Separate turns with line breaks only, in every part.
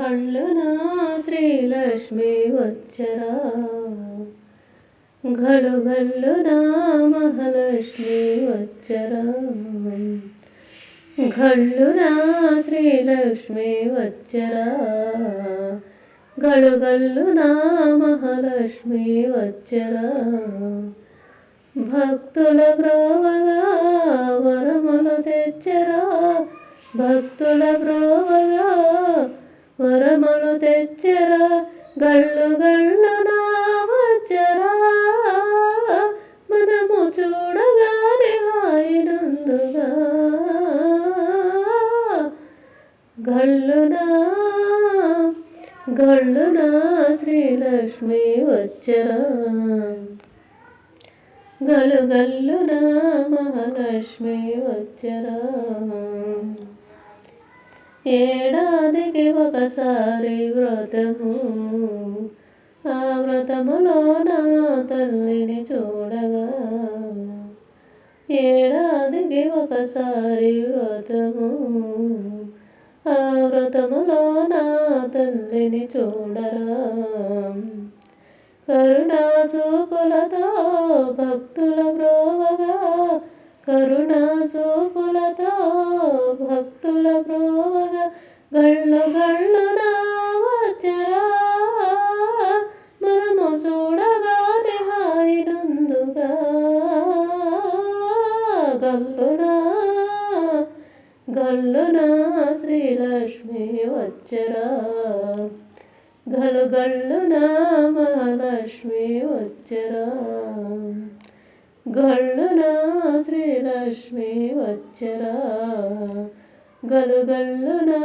గళ్ళునా శ్రీలక్ష్మి వచ్చరా. గడు గళ్ళునా మహాలక్ష్మి వచ్చరా. గళ్ళునా శ్రీలక్ష్మి వచ్చరా. గళుగల్లునా మహాలక్ష్మి వచ్చరా. భక్తుల ప్రోవగా వరములు తెచ్చరా. భక్తుల ప్రోవగా వరములు తెచ్చరా గళ్ళు గళ్ళు వచ్చరా మనము చూడగానే హాయినందుగా గళ్ళునా గళ్ళునా శ్రీలక్ష్మి వచ్చరా గలు గల్లునా మహాలక్ష్మి వచ్చరా ఏడా ఒకసారి వ్రతము. ఆ వ్రతములో నా తల్లిని చూడగా ఏడాదికి ఒకసారి వ్రతము. ఆ వ్రతములో నా తల్లిని చూడరా కరుణా సూపులతో భక్తుల బ్రోవగా కరుణ గల్లునా శ్రీలక్ష్మి వచ్చరా. గలు గళ్ళునా మహాలక్ష్మి వచ్చరా. గళ్ళునా శ్రీలక్ష్మి వచ్చరా. గలు గళ్ళునా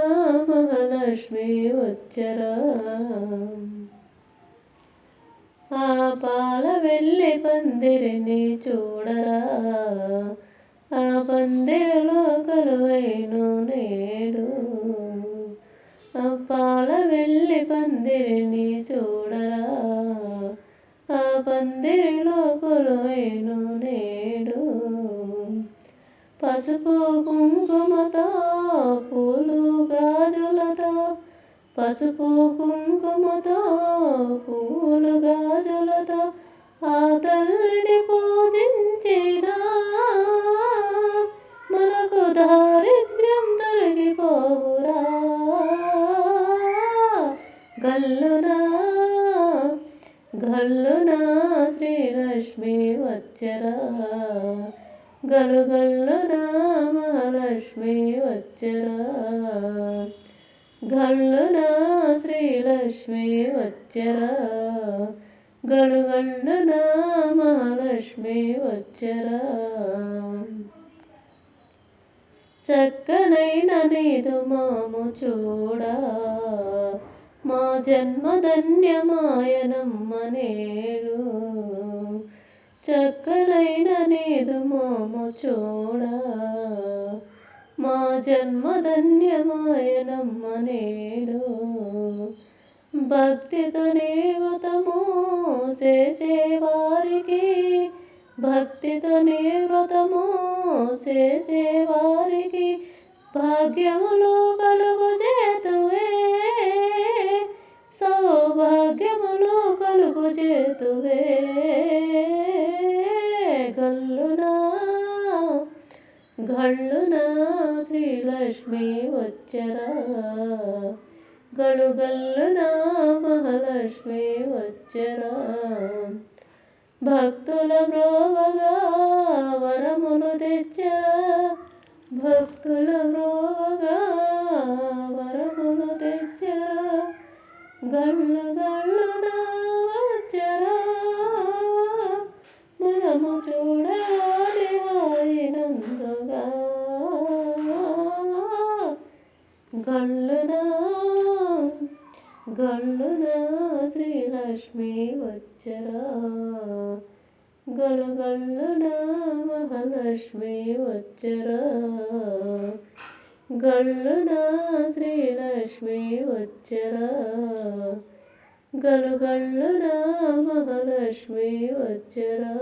మహాలక్ష్మి వచ్చరా. ఆ పాల వెళ్ళి పందిరిని చూడరా. ఆ పందిరి చూడరా? ఆ పందిరిలో కొలువైను నేడు. పసుపు కుంకుమతో పూలు గాజులతో. పసుపు కుంకుమతో పూలు గాజులతో. ఆ తల్లిని పూజించినా మనకు దారిద్ర్యం తొలగిపోవురా. గల్లు గల్లునా శ్రీలక్ష్మి వచ్చరా గలు గల్లునా మహాలక్ష్మి వచ్చరా గల్లునా శ్రీలక్ష్మి వచ్చరా గలు గల్లునా మహాలక్ష్మి వచ్చరా చక్కనైన నీదు మాము చూడా? మా జన్మధన్యమాయనమ్మ నేడు చక్కనైన నీదు మాము చూడ. మా జన్మధన్యమాయనమ్మ నేడు భక్తితో నివ్రతము చేసేవారికి భక్తితో నివ్రతము చేసేవారికి భాగ్యములోగా చేతువే గల్లునా గళ్ళునా శ్రీలక్ష్మి వచ్చరా. గడుగల్లునా మహాలక్ష్మి వచ్చరా. భక్తుల బ్రోవగా వరములు తెచ్చరా. భక్తుల బ్రోవగా వరములు తెచ్చరా. గళ్ళు గళ్ళునా వచ్చరా? మనము చూడాలి హాయినందుగా గళ్ళునా? గళ్ళునా? శ్రీలక్ష్మి వచ్చరా? గలు గళ్ళునా మహాలక్ష్మి వచ్చరా? గళ్ళునా? శ్రీలక్ష్మి వచ్చరా? గలు గళ్ళునా మహాలక్ష్మి వచ్చరా